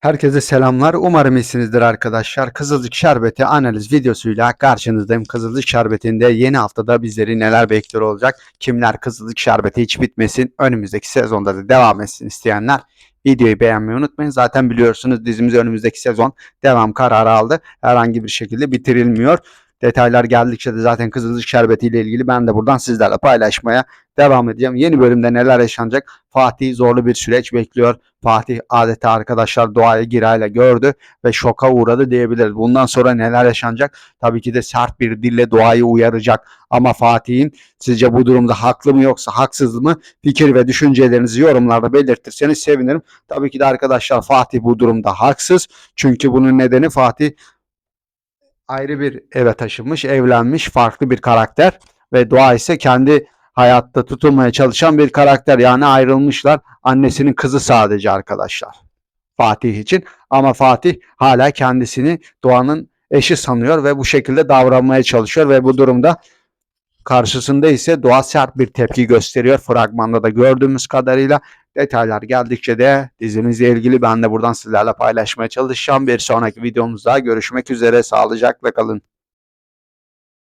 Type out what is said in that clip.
Herkese selamlar. Umarım iyisinizdir arkadaşlar. Kızılcık Şerbeti analiz videosuyla karşınızdayım. Kızılcık Şerbeti'nde yeni haftada bizleri neler bekliyor olacak? Kimler Kızılcık Şerbeti hiç bitmesin, önümüzdeki sezonda da devam etsin isteyenler videoyu beğenmeyi unutmayın. Zaten biliyorsunuz dizimiz önümüzdeki sezon devam kararı aldı. Herhangi bir şekilde bitirilmiyor. Detaylar geldikçe de zaten Kızılcık Şerbeti ile ilgili ben de buradan sizlerle paylaşmaya devam edeceğim. Yeni bölümde neler yaşanacak? Fatih zorlu bir süreç bekliyor. Fatih adeta arkadaşlar doğayı girayla gördü ve şoka uğradı diyebiliriz. Bundan sonra neler yaşanacak? Tabii ki de sert bir dille doğayı uyaracak. Ama Fatih'in sizce bu durumda haklı mı yoksa haksız mı? Fikir ve düşüncelerinizi yorumlarda belirtirseniz sevinirim. Tabii ki de arkadaşlar Fatih bu durumda haksız. Çünkü bunun nedeni Fatih ayrı bir eve taşınmış, evlenmiş, farklı bir karakter ve Doğa ise kendi hayatta tutulmaya çalışan bir karakter. Yani ayrılmışlar. Annesinin kızı sadece arkadaşlar. Fatih için ama Fatih hala kendisini Doğan'ın eşi sanıyor ve bu şekilde davranmaya çalışıyor ve bu durumda karşısında ise Doğa sert bir tepki gösteriyor. Fragmanda da gördüğümüz kadarıyla detaylar geldikçe de dizimizle ilgili ben de buradan sizlerle paylaşmaya çalışacağım. Bir sonraki videomuzda görüşmek üzere. Sağlıcakla kalın.